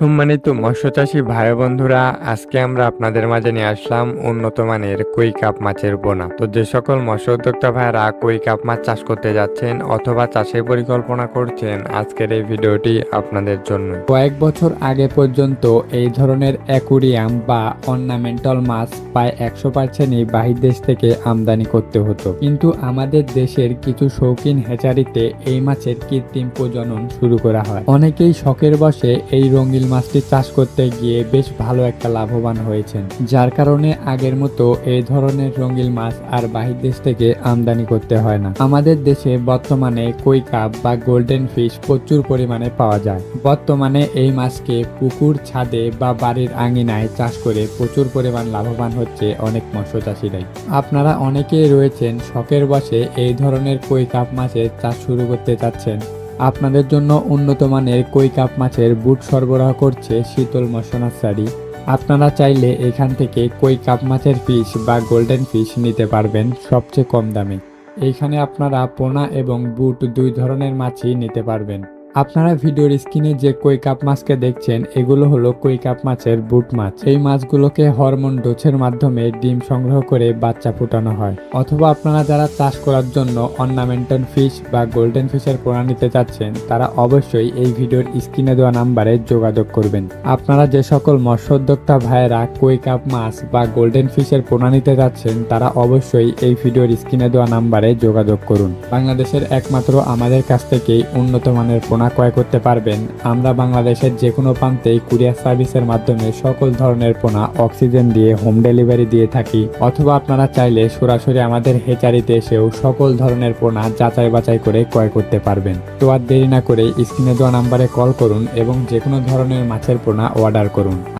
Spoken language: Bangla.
সম্মানিত মৎস্যচাষী ভাই বন্ধুরা আজকে আমরা আপনাদের মাঝে নিয়ে আসলাম উন্নত মানের কই কাপ মাছের বোনা। তো যে সকল মৎস্য উদ্যোক্তা ভাইরা কই কাপ মাছ চাষ করতে যাচ্ছেন অথবা চাষের পরিকল্পনা করছেন, আজকের এই ভিডিওটি আপনাদের জন্য। কয়েক বছর আগে পর্যন্ত এই ধরনের অ্যাকুরিয়াম বা অর্নামেন্টাল মাছ প্রায় একশো পার্সেন্টই বাহির দেশ থেকে আমদানি করতে হতো। কিন্তু আমাদের দেশের কিছু শৌখিন হ্যাচারিতে এই মাছের কৃত্রিম প্রজনন শুরু করা হয়। অনেকেই শখের বসে এই রঙিল মাছটি চাষ করতে গিয়ে বেশ ভালো একটা লাভবান হয়েছেন, যার কারণে আগের মতো এই ধরনের রঙিল মাছ আর বাহির দেশ থেকে আমদানি করতে হয় না। আমাদের দেশে বর্তমানে কই কাপ বা গোল্ডেন ফিশ প্রচুর পরিমাণে পাওয়া যায়। বর্তমানে এই মাছকে পুকুর ছাদে বা বাড়ির আঙিনায় চাষ করে প্রচুর পরিমাণ লাভবান হচ্ছে অনেক মৎস্য চাষিরাই আপনারা অনেকেই রয়েছেন, শখের বসে এই ধরনের কই কাপ মাছের চাষ শুরু করতে চাচ্ছেন। আপনাদের জন্য উন্নত মানের কই কাপ মাছের বুট সরবরাহ করছে শীতল মশনাসারি আপনারা চাইলে এখান থেকে কই কাপ মাছের ফিশ বা গোল্ডেন ফিশ নিতে পারবেন সবচেয়ে কম দামে। এইখানে আপনারা পোনা এবং বুট দুই ধরনের মাছই নিতে পারবেন। আপনারা ভিডিওর স্ক্রিনে যে কই কাপ মাছকে দেখছেন, এগুলো হলো কই কাপ মাছের বুট মাছ। এই মাছগুলোকে হরমোন ডোজের মাধ্যমে ডিম সংগ্রহ করে বাচ্চা ফুটানো হয়। অথবা আপনারা যারা চাষ করার জন্য অর্নামেন্টাল ফিশ বা গোল্ডেন ফিশের পোনা নিতে চাচ্ছেন, তারা অবশ্যই এই ভিডিওর স্ক্রিনে দেওয়া নাম্বারে যোগাযোগ করবেন। আপনারা যে সকল মৎস্য উদ্যোক্তা ভাইয়েরা কই কাপ মাছ বা গোল্ডেন ফিশের পোনা নিতে যাচ্ছেন তারা অবশ্যই এই ভিডিওর স্ক্রিনে দেওয়া নাম্বারে যোগাযোগ করুন। বাংলাদেশের একমাত্র আমাদের কাছ থেকেই উন্নত মানের পোনা ক্রয় করতে পারবেন। আমরা বাংলাদেশের যে কোনো প্রান্তেই কুরিয়ার সার্ভিসের মাধ্যমে সকল ধরনের পোনা, অক্সিজেন দিয়ে হোম ডেলিভারি দিয়ে থাকি। অথবা আপনারা চাইলে সরাসরি আমাদের হেচারিতে এসেও সকল ধরনের পোনা যাচাই বাছাই করে ক্রয় করতে পারবেন। তো আর দেরি না করে স্ক্রিনে দেওয়া নাম্বারে কল করুন এবং যে কোনো ধরনের মাছের পোনা অর্ডার করুন।